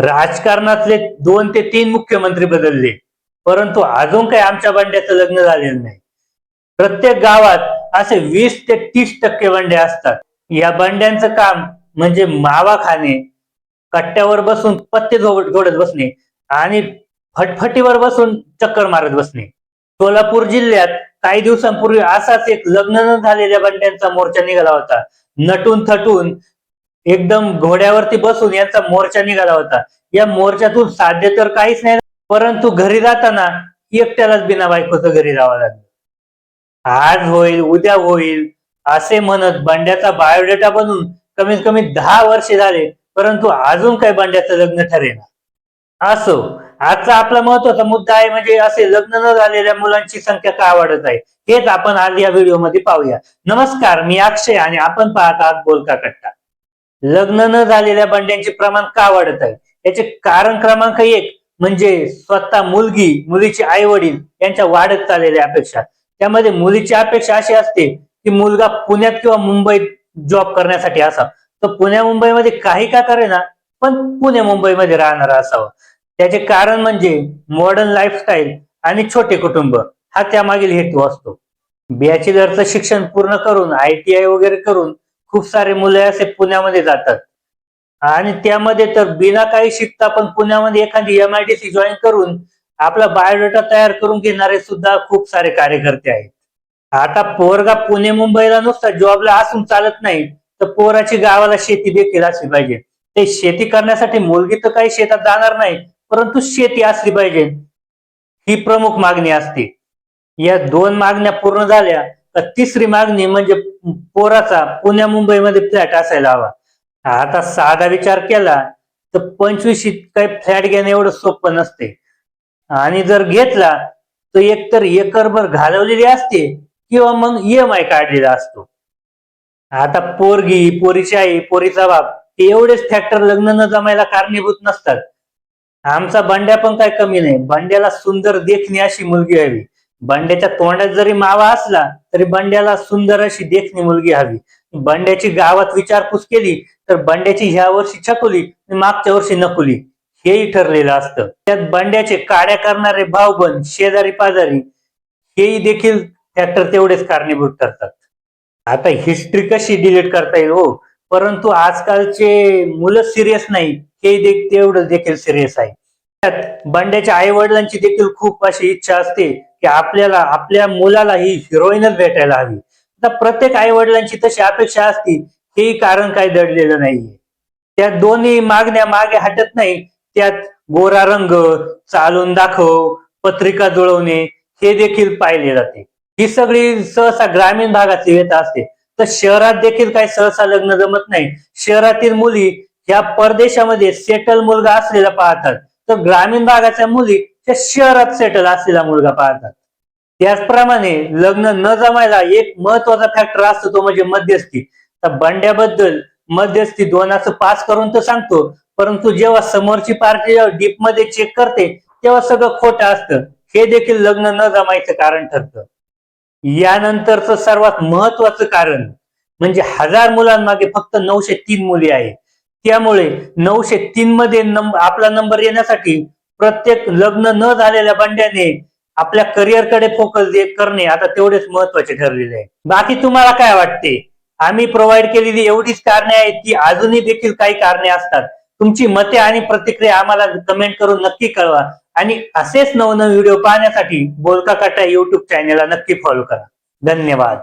राजकारणातले दोन ते तीन मुख्यमंत्री बदलले. परंतु अजून काही आमच्या बंड्याचं लग्न झालेलं नाही. प्रत्येक गावात असे वीस ते तीस टक्के बंडे असतात. या बंड्यांचं काम म्हणजे मावा खाणे कट्ट्यावर बसून पत्ते जोडत बसणे आणि फटफटीवर बसून चक्कर मारत बसणे. सोलापूर जिल्ह्यात काही दिवसांपूर्वी असाच एक लग्न न झालेल्या बंड्यांचा मोर्चा निघाला होता. नटून थटून एकदम घोड्यावरती बसून यांचा मोर्चा निघाला होता. या मोर्चातून साध्य तर काहीच नाही परंतु घरी जाताना एकट्यालाच बिना बायकोचं घरी जावं लागलं. आज होईल उद्या होईल असे म्हणत बंड्याचा बायोडेटा बनून कमीत कमी दहा वर्षे झाले परंतु अजून काही बंड्याचं लग्न ठरेना. असो आजचा आपला महत्त्वाचा मुद्दा आहे म्हणजे असे लग्न न झालेल्या मुलांची संख्या का वाढत आहे हेच आपण आज या व्हिडिओमध्ये पाहूया. नमस्कार मी अक्षय आणि आपण पाहत आहात बोलका कट्टा. लग्न न झालेल्या बंड्यांचे प्रमाण का वाढत आहे? याचे कारण क्रमांक एक म्हणजे स्वतः मुलगी मुलीचे आई वडील यांच्या वाढत चाललेल्या अपेक्षा. त्यामध्ये मुलीची अपेक्षा अशी असते की मुलगा पुण्यात किंवा मुंबईत जॉब करण्यासाठी असा तर पुण्या मुंबईमध्ये काही का करेना पण पुणे मुंबईमध्ये राहणारा असावा. त्याचे कारण म्हणजे मॉडर्न लाईफस्टाईल आणि छोटे कुटुंब. हा त्यामागील हेतू असतो. बॅचलरचं शिक्षण पूर्ण करून आय टी आय वगैरे करून खूप सारे मुले असे पुण्यामध्ये जातात. आणि त्यामध्ये तर बिना काही शिकता पण पुण्यामध्ये एखादी M I D C join करून आपला बायोडेटा तयार करून घेणारे सुद्धा खूप सारे कार्यकर्ते आहेत. आता पोरगा पुणे मुंबईला नुसता जॉबला असून चालत नाही तर पोराची गावाला शेती देखील असली पाहिजे. ते शेती करण्यासाठी मुलगी तर काही शेतात जाणार नाही परंतु शेती असली पाहिजे. ही प्रमुख मागणी असते. या दोन मागण्या पूर्ण झाल्या तर तिसरी मागणी म्हणजे पोराचा पुण्या मुंबईमध्ये फ्लॅट असायला हवा. आता साधा विचार केला तर पंचवीशीत काही फ्लॅट घेणं एवढं सोपं नसते. आणि जर घेतला तर एकतर एकरभर घालवलेली असते किंवा मग ईएमआय काढलेला असतो. आता पोरगी पोरीची आई पोरीचा बाप हे एवढेच फॅक्टर लग्न न जमायला कारणीभूत नसतात. आमचा बंड्या पण काय कमी नाही. बंड्याला सुंदर देखणी अशी मुलगी हवी. बंड्याच्या तोंडात जरी मावा असला तरी बंड्याला सुंदर अशी देखणी मुलगी हवी. बंड्याची गावात विचारपूस केली तर बंड्याची ह्या वर्षी छकुली मागच्या वर्षी नकुली. हेही ठरलेलं असतं. त्यात बंड्याचे काड्या करणारे भाऊबंद शेजारी पाजारी हेही देखील फॅक्टर तेवढेच कारणीभूत ठरतात. आता हिस्ट्री कशी डिलीट करता येईल हो. परंतु आजकालचे मुलं सिरियस नाही हे देख तेवढं देखील सिरियस आहे. त्यात बंड्याच्या आई वडिलांची देखील खूप अशी इच्छा असते की आपल्याला आपल्या मुलाला ही हिरोईनच भेटायला हवी. आता प्रत्येक आई वडिलांची तशी अपेक्षा असती हेही कारण काही दडलेलं नाहीये. त्या दोन्ही मागण्या मागे हटत नाही. त्यात गोरा रंग चालून दाखव पत्रिका जुळवणे हे देखील पाहिले जाते. ही सगळी सहसा ग्रामीण भागाची व्यथा असते. तर शहरात देखील काही सहसा लग्न जमत नाही. शहरातील मुली ह्या परदेशामध्ये सेटल मुलगा असलेला पाहतात. तर ग्रामीण भागाच्या मुली त्या शहरात सेटल असलेला मुलगा पाहतात त्याचप्रमाणे लग्न न जमायला एक महत्त्वाचा फॅक्टर असतो तो म्हणजे मध्यस्थी. तर बंड्याबद्दल मध्यस्थी दोनाचं पास करून तर सांगतो परंतु जेव्हा समोरची पार्टी जेव्हा डीपमध्ये चेक करते तेव्हा सगळं खोटं असतं. हे देखील लग्न न जमायचं कारण ठरतं. यानंतरचं सर्वात महत्वाचं कारण म्हणजे हजार मुलांमागे फक्त नऊशे तीन मुली आहे त्यामुळे नऊशे तीन मध्ये नंब आपला नंबर येण्यासाठी प्रत्येक लग्न न झालेल्या बंड्याने आपल्या करिअरकडे फोकस दे करणे आता तेवढेच महत्त्वाचे ठरलेले आहे. बाकी तुम्हाला काय वाटते? आम्ही प्रोव्हाइड केलेली एवढीच कारणे आहेत की अजूनही देखील काही कारणे असतात. तुमची मते आणि प्रतिक्रिया आम्हाला कमेंट करून नक्की कळवा. आणि असेच नवनवीन व्हिडिओ पाहण्यासाठी बोलका काटा युट्यूब चॅनेलला नक्की फॉलो करा. धन्यवाद.